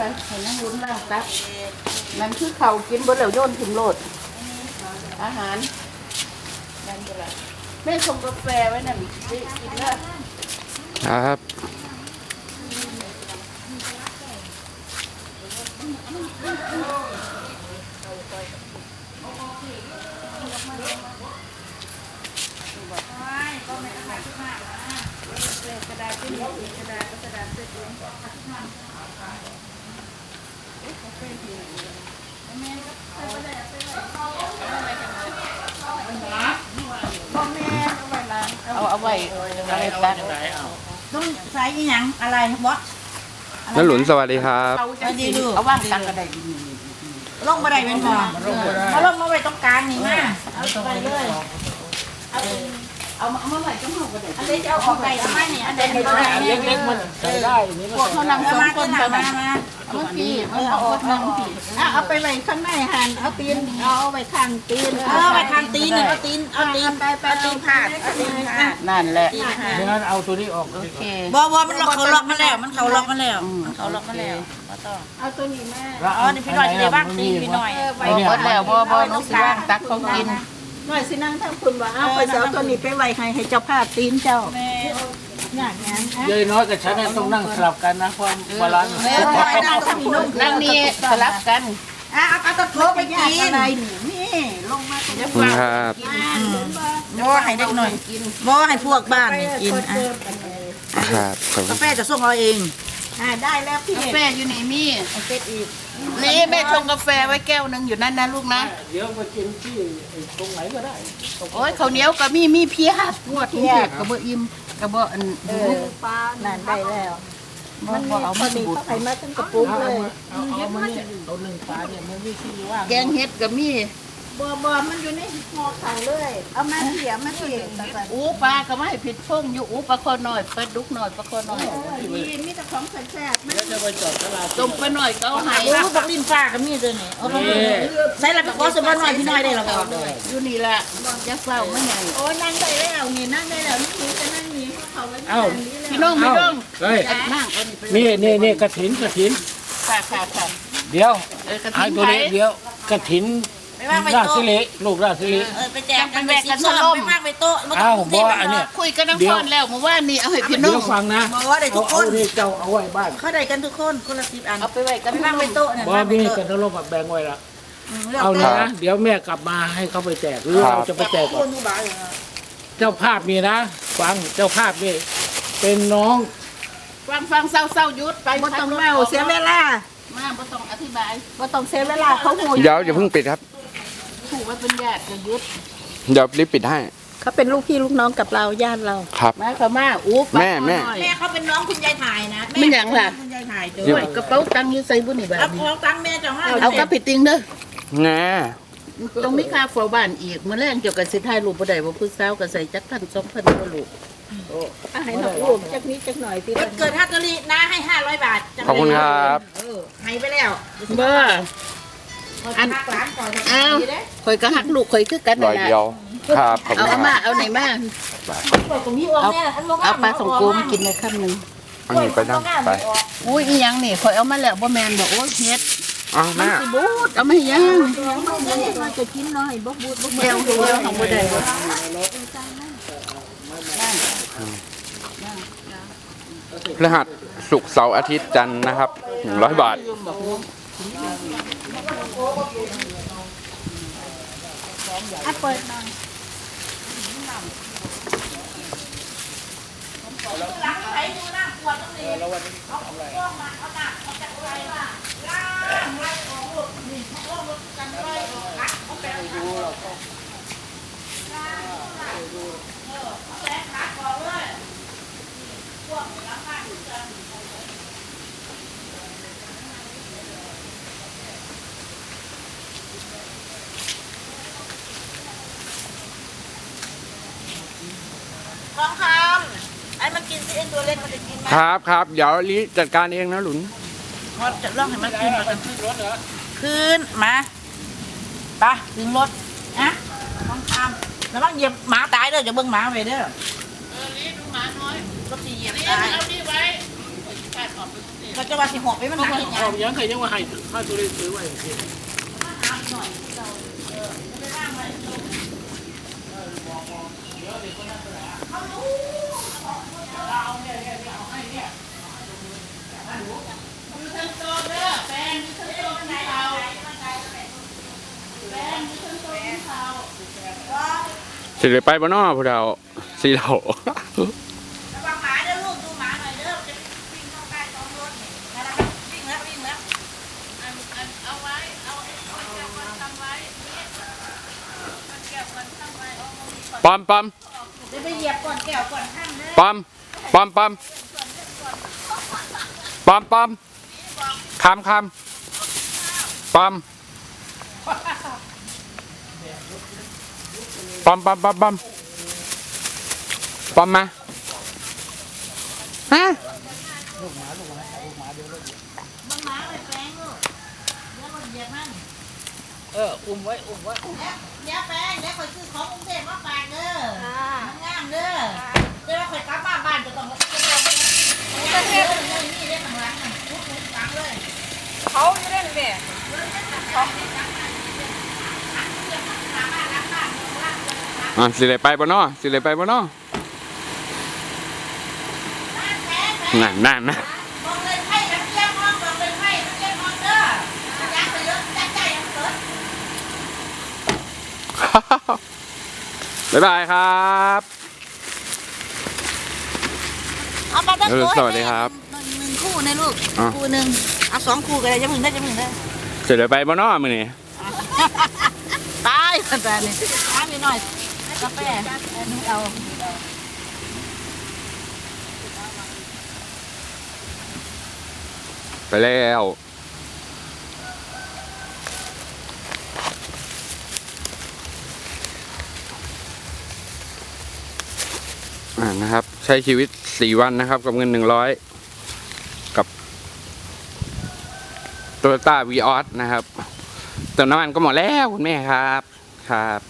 ไปให้นั่งลุ้นล่างตักนั่นคือเขากินบนเหลวโยนถึงโลด อาหารนั่นก็ละแม่ชงกาแฟไว้นั่นได้กินแล้วครับกระดาษที่มีกระดาษก็กระดาษเสร็จแล้ว เอาเอาไว้อะไรตักต้องใช้อีหยังอะไรบอสน้าหลุนสวัสดีครับเอาจังสิเอาว่างตักก็ได้ลงมาได้เป็นพอมาลงมาไว้ตรงกลางนี่มาเอาไปเลยเอาเอามาไว้จังหวะก็ได้อันนี้จะเอาออกไปทำไมเนี่ยอันนี่ยเล็กๆมันใส่ได้นี่พวกเขานั่งสองมาคนมา กันมานะมาเมื่อกมันเอาคนนั่งผีเอาไปไว้ข้างในหันเอาตีนเอาไปข้างตีนเออไปทางตีนเอาตีนเอาตีนไปไปเอาตีนผานเอาตีนผ่านนั่นแหละตีนผ่านดังนั้นเอาตัวนี้ออกโอเคบอบอมันล็อกเขาล็อกมาแล้ว มันเขาล็อกมาแล้วมันเขาล็อกมาแล้วก็ต้องเอาตัวนี้แม่อ๋อนี่พี่หน่อยจะได้บ้างตีพี่หน่อยไปหมดแล้วบ่บ่น้องสิว่างตักเขากินหน่อยสินั่งทั้งคุณว่าเอาไปเสียตัวนี้ไปไว้ให้ให้เจ้าภาพตีนเจ้า อย่างนั้นยายน้อยกับฉันน่ะต้องนั่งสลับกันนะความบาลานซ์นั่งนี่สลับกันอะเอาเอาตะโพกไปยากกิอะนไรนี่นี่ลงมาตรงนี้ขอบคุณครับบอให้เด็กหน่อยบอให้พวกบ้านนี่กินอะครับขอบคุกาณแฟจะส่งเราเอง อ่าได้แล้วพี่กาแฟอยู่ในมีเซ็ตอีกนี่แม่ชงกาแฟไว้แก้วหนึงอยู่นั่นนะลูกนะเดี๋ยวไปกินที่ตรงไหนก็ได้โอ้ยข้าวเหนียวก็มีมีเพียบงวดทุกเทพก็บ่อิ่มก็บ่อันเออป้านั่นได้แล้วบ่มันบ่มีเอาพมาอดีบูดเขาไปมาตั้งกระปุกเลยเอาเอามาเนี่ยเอาหนึ่งปลาเนี่ยมันมีที่ว่างแกงเห็ดก็มี บัวบัวมันอยู่ในห่อเขาเลย เอามาเสียมาเสียอูปลาก็ไม่ให้ผิดช่งอยู่อูปลาคอน้อยปลาดุกน้อยปลาคอน้อยมีมีแต่ของแสบๆมันแล้วจะไปจอดตลาดต้มปลาน้อยก็เอาให้โอ้บักลินฟ้าก็มีตัวนี้เอาไปใส่ละไปขอสมบัติหน่อยพี่น้อยได้หรอบอกอยู่นี่ล่ะจะเฝ้าไม่ใหญ่โอ้ยนั่งได้แล้วนี่นั่งได้แล้วนี่จะนั่งนี่เพราะเขาไว้เอ้านี่แหละพี่น้องพี่น้องเฮ้ยนั่งเอานี่ไปนี่นี่นี่กระถินกระถินค่ะค่ะค่ะเดี๋ยวเออกระไอ้ถิ่นตัวไทนี้ยเดี๋ยวกระถิน ไม่ว่างไปราชโต๊ะสิริลูกราชสิริ เออไปแจกกันไปสิส้มไม่ว่างไปโต๊ะเอ้าบอกว่าอันเนี้ย คุยกันน้ำพรแล้วเมื่อวานนี่เอาให้พี่น้เดี๋อยวงฟังนะบอกว่าได้ทุเอากคเอานนี่เจ้าเอาไว้บ้านเขาได้กันทุกคนคนละสิบอันเอาไปไว้กันไม่ว่างไปโต๊ะเนี่ยบ่มีกันทะเลาะกับแบ่งไว้ละเอาเอาเนื้นะเดี๋ยวแม่กลับมาให้เขาไปแจกหรือเราจะไปแจกก่คอนนดูบ้าอย่างเจ้าภาพนี่นะ ฟังเจ้าภาพนี่เป็นน้องฟังฟังเศร้าเศร้ายุดไปบ่ต้องเมาเสียเวลามาบ่ต้องอธิบายบ่ต้องเสียเวลาเขาหูเดี๋ยวอย่าเพิ่งปิดครับ ถูกว่าเป็นญาติก็ยุดเดี๋ยวรีบปิดให้ เขาเป็นลูกพี่ลูกน้องกับเราญาติเรา ครับ มาเขามาอู้ปลาแม่แม่คอน้อยแม่เขาเป็นน้องคุณยายถ่ายนะไม่หยังล่ะ คุณยายถ่ายเดี๋ด้ยววยกระเป๋าตังค์อยู่ใส่บุญนี่แบบเอานี้ของตังแม่จะให้เอากระปิดติงเด้อแน่ตรงนี้ค่าเฝ้าบ้านอีกเมื่อแรงเกี่ยวกับสิทายลูกบ่ได้ว่าผู้สาวก็ใส่จักพันสองพันก็ลูกอาให้นกลูกจักนิดจักหน่อยพี่วันเกิดฮัตเตอรี่นะให้ห้าร้อยบาทขอบคุณครับ เออให้ไปแล้ว บ่ อันหักร้านก่อนอ้าวข่อยก็หักลูกข่อยคือกันร้นั่อนยล่ะเดียวครับขอบเอาคุณเอาคมารับเอาไหนมาตรงนี้ออกแน่อันลงเอาปลาสองโกมากินในค่ำหนึงอันนี้ไปนั่งไปอุ้ยอีหยังนี่ข่อยเอามาแล้วบ่แม่นบ่โอ้ยเฮ็ดอ้าวแม่สิบูดเอามาให้ยังมันจะกินน้อยบ่บูดบ่เดียวเดียวของบ่ได้บ่พฤหัสศุกร์เสาร์อาทิตย์จันทร์นะครับหนึ่งร้อยบาทอ่ะเปิดหน่อยหลังไหนดูหน้าปวดตรงนี้เอาพวกมาเอาหนักเอาจากอะไรล่ะล่างไล่ของลูกนี่พวกมันกันไล่ออกรักเอาแปะดูเราก็ล่างดูเออเอาแปะขาก่อนเลยพวกหลังบ้านอยู่กัน ทองคำไอ้มันกินสิไอ้ตัวเล็กมันจะกินไหมครับครับเดี๋ยวรีจัดการเองนะหลุนมันจะล่องให้มันกินมันขึ้นรถเหรอขึ้นมาไปถึงรถอะทองคำแล้วมันเหยียบหมาตายเด้อจะเบิ่งหมาไปเด้อเออนี่ดูหมาน้อยรถสิเหยียบนี่ตายเอานี่ไว้ไปเขาจะว่าสิหอบไปมันหนักออกยังเคยยังว่าให้ถ้าตัวเลขซื้อไว้ สิเลยไปบ่เนอผู้เฒ่าสีเฒ่าระวังหมาเด้อลูกดูหมาหน่อยเด้อจะวิ่งเข้าใกล้ตรงรถนี่นะครับวิ่งแล้ววิ่งแล้วเอาไว้เอาเอาแก้วมันทำไว้มันแก้วมันทำไว้เอามปอมปอมเดี๋ยวไปเหยียบก่อนแก้วก่อนข้างเด้อปอมปอมปอมปอมปอมคำคำปอม อมปอมปอมปอมปอมมาฮะมันหมาไปแปลงลูกเดี๋ยวมันเหยียบมันเออ อุ้มไว้ อุ้มไว้เดี๋ยวเดี๋ยวแปลงเดี๋ยวคอยซื้อของกรุงเทพมาฝากเด้อมันงามเด้อเดี๋ยวคอยกลับมาบ้านจะต้องมาซื้อของกรุงเทพเลยนี่ได้ข้างหลังมันทุกทุกครั้งเลย เขาอยู่ได้เลย อะสิเลยไปบ่เนอสิเลยไปบ่เนอนั่นนั่นนะบอกเลยไพ่น้ำเยี่ยมห้องบอกเลยไพ่น้ำเยี่ยมห้องเด้อยักษ์ไปเยอะจัดใจยังเกิดบ๊ายบายครับเอาปลาตะเอโกอสวัสดีครับหนึ่งคู่นะลูกอะคู่หนึ่งเอาสองคู่ก็ได้จะมึงได้จะมึงได้สิเลยไปบ่เนอมื้อนี้ตายกันแต่นี่ตายไปหน่อย กาแฟอันนี้เอาไปแล้วอ่านะครับ ใช้ชีวิตสี่วันนะครับ กับเงินหนึ่งร้อยกับโตโยต้าวีออสนะครับเติมน้ำมันก็หมดแล้วคุณแม่ครับครับ